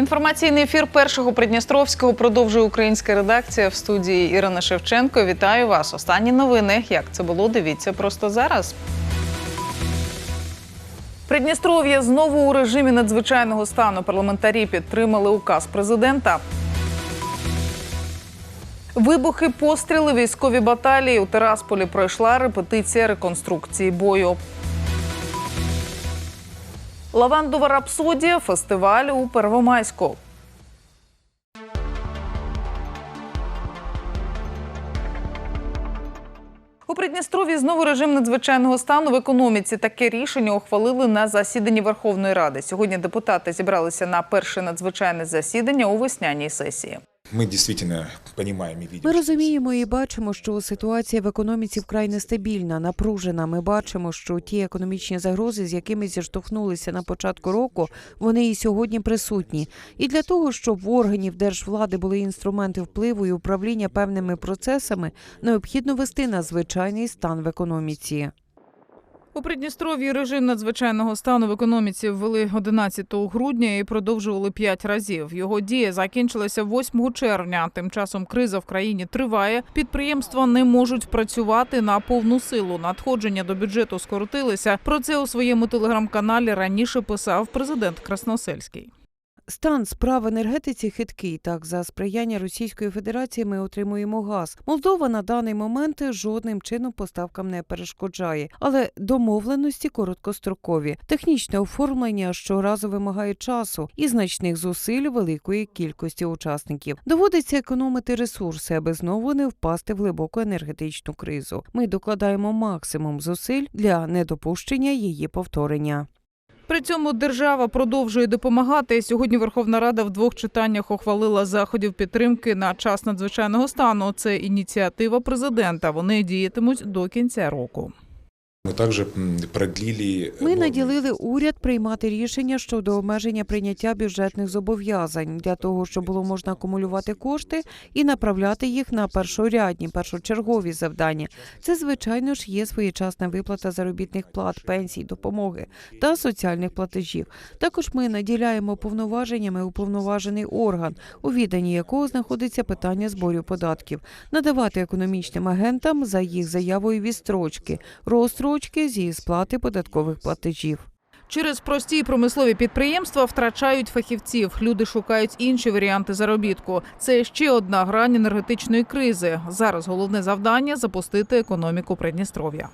Інформаційний ефір першого Придністровського продовжує українська редакція в студії Ірина Шевченко. Вітаю вас. Останні новини. Як це було? Дивіться просто зараз. Придністров'я знову у режимі надзвичайного стану. Парламентарі підтримали указ президента. Вибухи, постріли, військові баталії у Терасполі пройшла репетиція реконструкції бою. Лавандова рапсодія фестиваль у Первомайську. У Придністрові знову режим надзвичайного стану в економіці. Таке рішення ухвалили на засіданні Верховної Ради. Сьогодні депутати зібралися на перше надзвичайне засідання у весняній сесії. Мы действительно понимаем и видим. Ми розуміємо і бачимо, що ситуація в економіці вкрай нестабільна, напружена. Ми бачимо, що ті економічні загрози, з якими зіштовхнулися на початку року, вони і сьогодні присутні. І для того, щоб в органів держвлади були інструменти впливу і управління певними процесами, необхідно вести надзвичайний стан в економіці. У Придністров'ї режим надзвичайного стану в економіці ввели 11 грудня і продовжували 5 разів. Його дія закінчилася 8 червня. Тим часом криза в країні триває. Підприємства не можуть працювати на повну силу. Надходження до бюджету скоротилися. Про це у своєму телеграм-каналі раніше писав президент Красносельський. Стан справ енергетиці хиткий. Так, за сприяння Російської Федерації ми отримуємо газ. Молдова на даний момент жодним чином поставкам не перешкоджає, але домовленості короткострокові. Технічне оформлення щоразу вимагає часу і значних зусиль великої кількості учасників. Доводиться економити ресурси, аби знову не впасти в глибоку енергетичну кризу. Ми докладаємо максимум зусиль для недопущення її повторення. При цьому держава продовжує допомагати. Сьогодні Верховна Рада в двох читаннях ухвалила заходів підтримки на час надзвичайного стану. Це ініціатива президента. Вони діятимуть до кінця року. Мы также м, продлили... Ми ну, наділили уряд приймати рішення щодо обмеження прийняття бюджетних зобов'язань для того, щоб було можна акумулювати кошти і направляти їх на першорядні, першочергові завдання. Це звичайно ж є своєчасна виплата заробітних плат, пенсій, допомоги та соціальних платежів. Також ми наділяємо повноваженнями уповноважений орган, у відданні якого знаходиться питання зборів податків, надавати економічним агентам за їх заявою відстрочки, розстрочки зі сплати податкових платежів. Через прості промислові підприємства втрачають фахівців. Люди шукають інші варіанти заробітку. Це ще одна грань енергетичної кризи. Зараз головне завдання запустити економіку Придністров'я.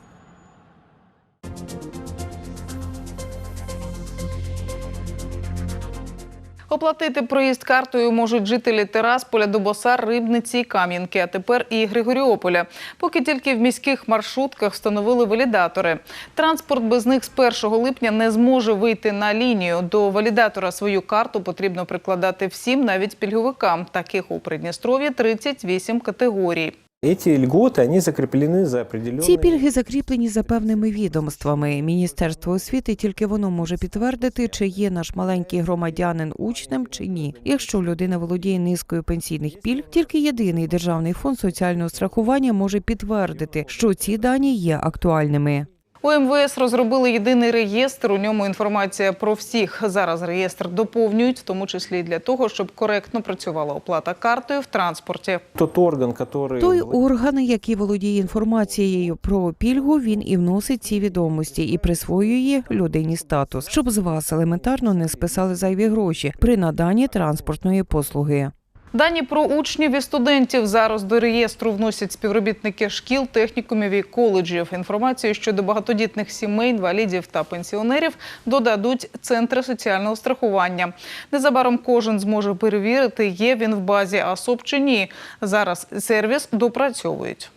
Оплатити проїзд картою можуть жителі Терасполя, Дубосар, Рибниці Кам'янки, а тепер і Григоріополя. Поки тільки в міських маршрутках встановили валідатори. Транспорт без них з 1 липня не зможе вийти на лінію. До валідатора свою карту потрібно прикладати всім, навіть пільговикам. Таких у Придністров'ї 38 категорій. Эти льготы, они закреплены за определенные... Ці пільги закріплені за певними відомствами. Міністерство освіти тільки воно може підтвердити, чи є наш маленький громадянин учнем чи ні. Якщо людина володіє низкою пенсійних пільг, тільки єдиний державний фонд соціального страхування може підтвердити, що ці дані є актуальними. У МВС розробили єдиний реєстр. У ньому інформація про всіх. Зараз реєстр доповнюють, в тому числі і для того, щоб коректно працювала оплата картою в транспорті. Тот орган, который... Той орган, який володіє інформацією про пільгу, він і вносить ці відомості і присвоює людині статус, щоб з вас елементарно не списали зайві гроші при наданні транспортної послуги. Дані про учнів і студентів зараз до реєстру вносять співробітники шкіл, технікумів і коледжів. Інформацію щодо багатодітних сімей, інвалідів та пенсіонерів додадуть центри соціального страхування. Незабаром кожен зможе перевірити, є він в базі АСОП чи ні. Зараз сервіс допрацьовують.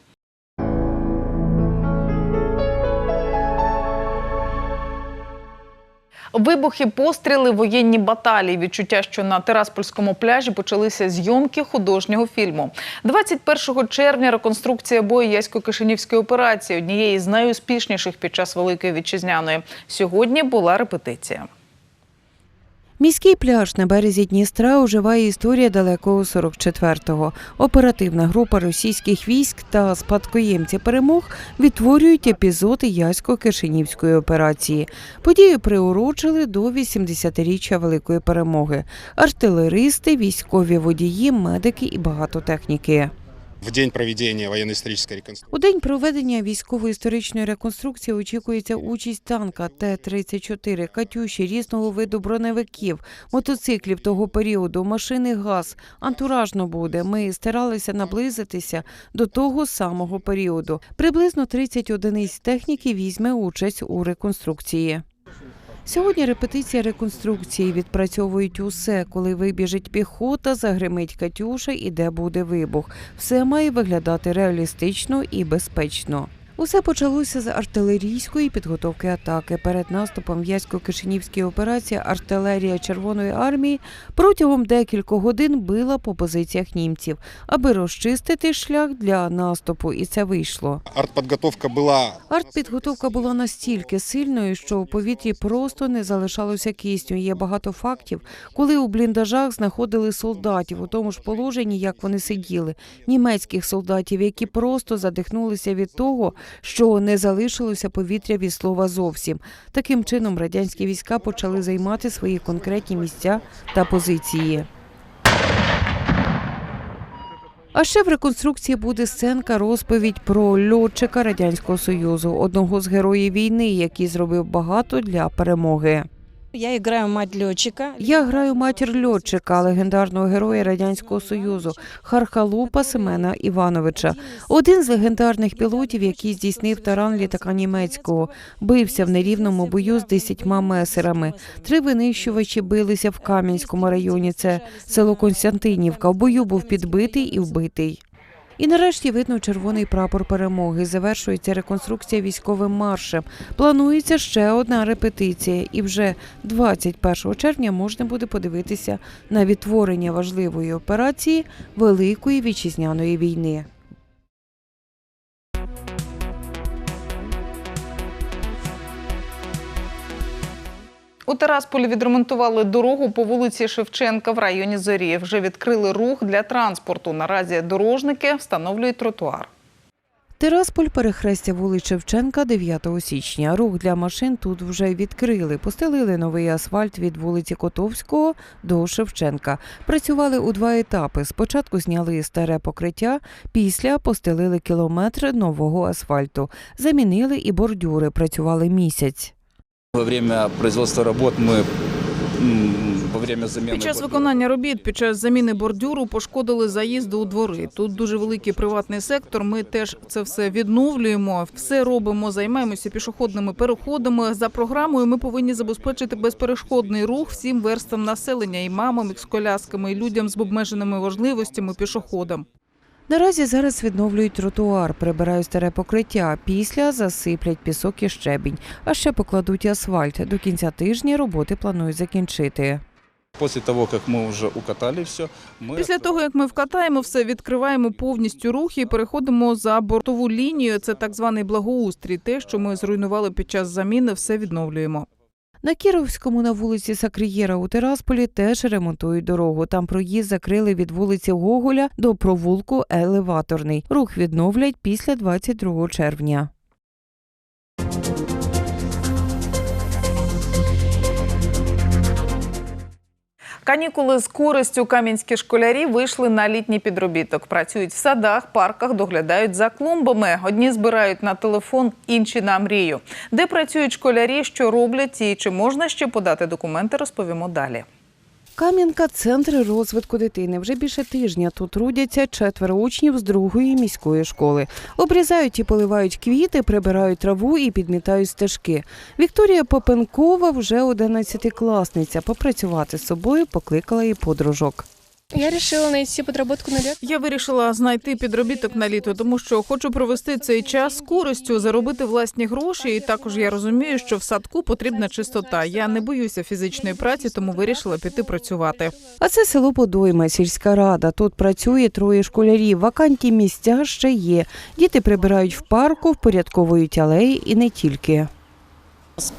Вибухи, постріли, воєнні баталії. Відчуття, що на Тераспольському пляжі почалися зйомки художнього фільму. 21 червня реконструкція бою Ясько-Кишинівської операції, однієї з найуспішніших під час Великої вітчизняної. Сьогодні була репетиція. Міський пляж на березі Дністра оживає історія далекого 44-го. Оперативна група російських військ та спадкоємці перемог відтворюють епізоди Ясько-Кишинівської операції. Подію приурочили до 80-річчя Великої перемоги. Артилеристи, військові водії, медики і багато техніки. В день проведения военно-исторической реконструкции У день проведення військово-історичної реконструкції очікується участь танка Т-34, катюші різного виду броневиків, мотоциклів того періоду, машини ГАЗ. Антуражно буде. Ми старалися наблизитися до того самого періоду. Приблизно 30 одиниць техніки візьме участь у реконструкції. Сьогодні репетиція реконструкції відпрацьовують усе, коли вибіжить піхота, загримить Катюша і де буде вибух. Все має виглядати реалістично і безпечно. Усе почалося з артилерійської підготовки атаки. Перед наступом в Ясько-Кишинівській операції артилерія Червоної армії протягом декількох годин била по позиціях німців, аби розчистити шлях для наступу, і це вийшло. артподготовка была Артпідготовка була настільки сильною, що у повітрі просто не залишалося кисню. Є багато фактів, коли у бліндажах знаходили солдатів у тому ж положенні, як вони сиділи, німецьких солдатів, які просто задихнулися від того, що не залишилося повітря від слова зовсім. Таким чином радянські війська почали займати свої конкретні місця та позиції. А ще в реконструкції буде сценка розповідь про льотчика радянського союзу, одного з героїв війни, який зробив багато для перемоги. Я играю мать летчика. Я граю матір льотчика, легендарного героя радянського союзу Хархалупа Семена Івановича. Один з легендарних пілотів, який здійснив таран літака німецького, бився в нерівному бою з десятьма месерами. Три винищувачі билися в Кам'янському районі. Це село Константинівка. В бою був підбитий і вбитий. І нарешті видно червоний прапор перемоги. Завершується реконструкція військовим маршем. Планується ще одна репетиція, і вже 21 червня можна буде подивитися на відтворення важливої операції Великої вітчизняної війни. У Терасполі відремонтували дорогу по вулиці Шевченка в районі Зорі. Вже відкрили рух для транспорту. Наразі дорожники встановлюють тротуар. Тирасполь перехрестя вулиць Шевченка 9 січня. Рух для машин тут вже відкрили. Постелили новий асфальт від вулиці Котовського до Шевченка. Працювали у два етапи. Спочатку зняли старе покриття, після постелили кілометр нового асфальту. Замінили і бордюри. Працювали місяць. Во время производства работ мы во время замены Під час виконання робіт, під час заміни бордюру пошкодили заїзди у двори. Тут дуже великий приватний сектор. Ми теж це все відновлюємо. Все робимо, займаємося пішохідними переходами. За програмою ми повинні забезпечити безперешкодний рух всім верстам населення і мамам, і з колясками, і людям з обмеженими можливостями пішоходам. Наразі зараз відновлюють тротуар, прибирають старе покриття. Після засиплять пісок і щебінь, а ще покладуть асфальт. До кінця тижня роботи планують закінчити. После того, как мы уже укатали все, мы Після того, як ми вкатаємо все, відкриваємо повністю рух і переходимо за бортову лінію. Це так званий благоустрій. Те, що ми зруйнували під час заміни, все відновлюємо. На Кіровському на вулиці Сакриєра у Терасполі теж ремонтують дорогу. Там проїзд закрили від вулиці Гоголя до провулку Елеваторний. Рух відновлять після 22 червня. Канікули з користю кам'янські школярі вийшли на літній підробіток. Працюють в садах, парках, доглядають за клумбами. Одні збирають на телефон, інші на мрію. Де працюють школярі, що роблять і чи можна ще подати документи, розповімо далі. Кам'янка центр розвитку дитини. Вже більше тижня тут трудяться четверо учнів з другої міської школи. Обрізають і поливають квіти, прибирають траву і підмітають стежки. Вікторія Попенкова вже 11-класниця. Попрацювати з собою покликала і подружок. Я решила найти подработку на лето. Я вирішила знайти підробіток на літо, тому що хочу провести цей час з користю, заробити власні гроші. І також я розумію, що в садку потрібна чистота. Я не боюся фізичної праці, тому вирішила піти працювати. А це село Подойма, сільська рада. Тут працює троє школярів. Вакантні місця ще є. Діти прибирають в парку, впорядковують алеї і не тільки.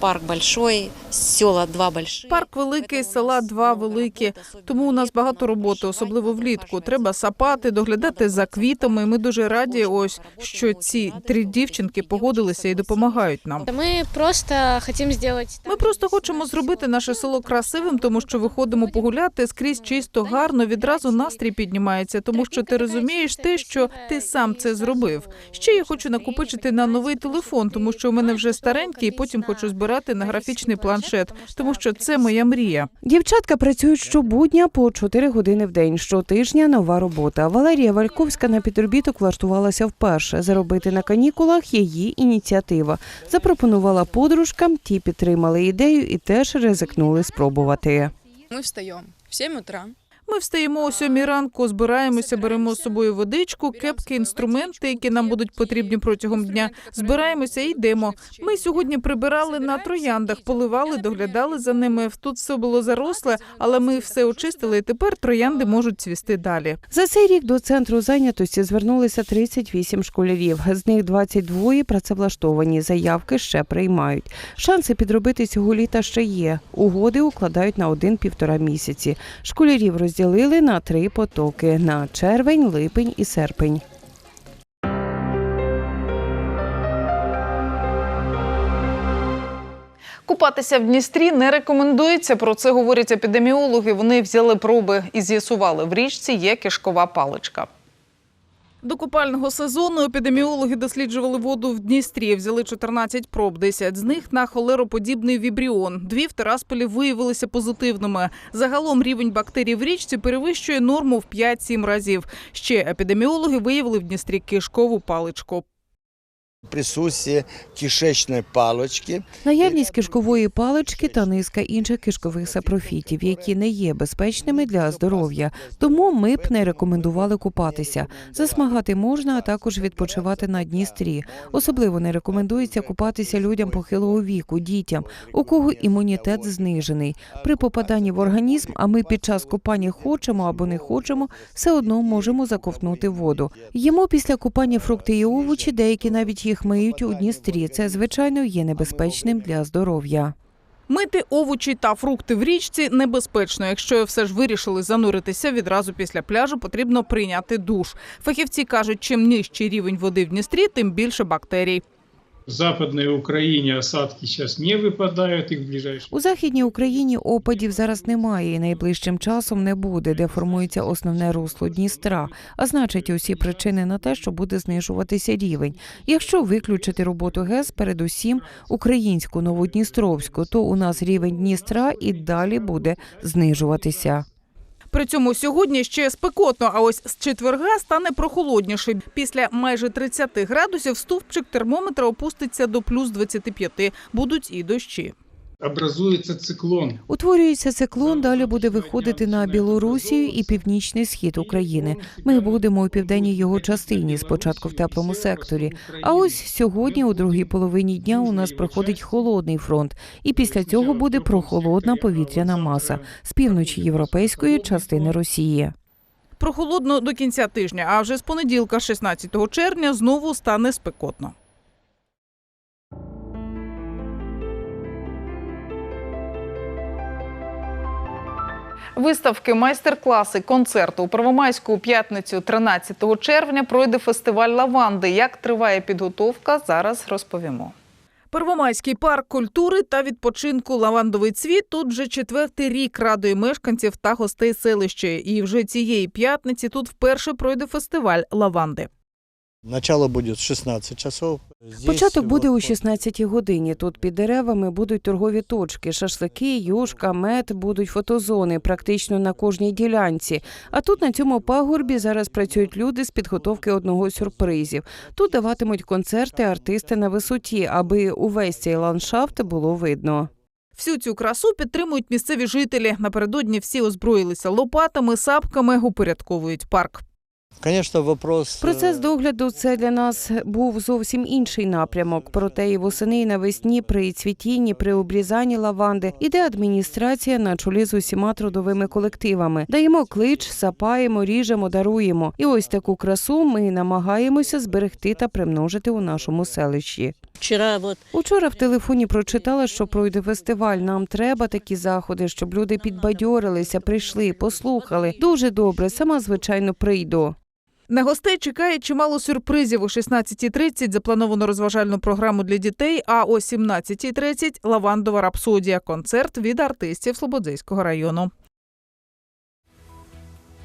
Парк большой, села два большие. Парк великий, села два великі. Тому у нас багато роботи, особливо влітку. Треба сапати, доглядати за квітами. Ми дуже раді, ось що ці три дівчинки погодилися і допомагають нам. Мы просто хотим сделать... Ми просто хочемо зробити наше село красивим, тому що виходимо погуляти скрізь чисто, гарно. Відразу настрій піднімається, тому що ти розумієш те, що ти сам це зробив. Ще я хочу накопичити на новий телефон, тому що у мене вже старенький, і потім хочу збирати на графічний планшет, тому що це моя мрія. Дівчатка працюють щобудня по 4 години в день. Щотижня нова робота. Валерія Вальковська на підробіток влаштувалася вперше. Заробити на канікулах її ініціатива. Запропонувала подружкам, ті підтримали ідею і теж ризикнули спробувати. Мы встаем в 7 утра. Ми встаємо о сьомій ранку, збираємося, беремо з собою водичку, кепки, інструменти, які нам будуть потрібні протягом дня. Збираємося і йдемо. Ми сьогодні прибирали на трояндах, поливали, доглядали за ними. Тут все було заросле, але ми все очистили. і Тепер троянди можуть цвісти далі. За цей рік до центру зайнятості звернулися 38 школярів. З них 22 працевлаштовані. Заявки ще приймають. Шанси підробити цього літа ще є. Угоди укладають на один-півтора місяці. Школярів розділили на три потоки: на червень, липень і серпень. Купатися в Дністрі не рекомендується. Про це говорять епідеміологи. Вони взяли проби і з'ясували, в річці є кишкова паличка. До купального сезону епідеміологи досліджували воду в Дністрі. Взяли 14 проб, 10 з них на холероподібний вібріон. Дві в Терасполі виявилися позитивними. Загалом рівень бактерій в річці перевищує норму в 5-7 разів. Ще епідеміологи виявили в Дністрі кишкову паличку. Присутствие кишечной палочки. Наявність кишкової палички та низка інших кишкових сапрофітів, які не є безпечними для здоров'я. Тому ми б не рекомендували купатися. Засмагати можна, а також відпочивати на Дністрі. Особливо не рекомендується купатися людям похилого віку, дітям, у кого імунітет знижений. При попаданні в організм, а ми під час купання хочемо або не хочемо, все одно можемо заковтнути воду. Їмо після купання фрукти і овочі, деякі навіть їх миють у Дністрі. Це звичайно є небезпечним для здоров'я. Мити овочі та фрукти в річці небезпечно. Якщо все ж вирішили зануритися відразу після пляжу, потрібно прийняти душ. Фахівці кажуть, чим нижчий рівень води в Дністрі, тим більше бактерій. В Западной Украине осадки сейчас не выпадают, их в ближайшие У західній Україні опадів зараз немає і найближчим часом не буде, де формується основне русло Дністра. А значить, усі причини на те, що буде знижуватися рівень. Якщо виключити роботу ГЕС, передусім українську новодністровську, то у нас рівень Дністра і далі буде знижуватися. При цьому сьогодні ще спекотно, а ось з четверга стане прохолодніше. Після майже 30 градусів стовпчик термометра опуститься до плюс 25. Будуть і дощі. Образуется циклон. Утворюється циклон, далі буде виходити на Білорусію і північний схід України. Ми будемо у південній його частині, спочатку в теплому секторі. А ось сьогодні, у другій половині дня, у нас проходить холодний фронт, і після цього буде прохолодна повітряна маса з півночі європейської частини Росії. Прохолодно до кінця тижня, а вже з понеділка, 16 червня, знову стане спекотно. Виставки, майстер-класи, концерти у Первомайську п'ятницю, 13 червня, пройде фестиваль лаванди. Як триває підготовка, зараз розповімо. Первомайський парк культури та відпочинку «Лавандовий цвіт» тут вже четвертий рік радує мешканців та гостей селища. І вже цієї п'ятниці тут вперше пройде фестиваль лаванди. Начало будет в 16 часов. Початок буде у 16 годині. Тут під деревами будуть торгові точки, шашлики, юшка, мед, будуть фотозони практично на кожній ділянці. А тут на цьому пагорбі зараз працюють люди з підготовки одного з сюрпризів. Тут даватимуть концерти артисти на висоті, аби увесь цей ландшафт було видно. Всю цю красу підтримують місцеві жителі. Напередодні всі озброїлися лопатами, сапками, упорядковують парк. Конечно, вопрос... Процес э, догляду це для нас був зовсім інший напрямок. Проте і восени, і навесні при цвітінні, при обрізанні лаванди іде адміністрація на чолі з усіма трудовими колективами. Даємо клич, сапаємо, ріжемо, даруємо. І ось таку красу ми намагаємося зберегти та примножити у нашому селищі. Вчера вот Учора в телефоні прочитала, що пройде фестиваль. Нам треба такі заходи, щоб люди підбадьорилися, прийшли, послухали. Дуже добре, сама звичайно прийду. На гостей чекає чимало сюрпризів. О 16.30 заплановано розважальну програму для дітей, а о 17.30 – лавандова рапсодія. Концерт від артистів Слободзейського району.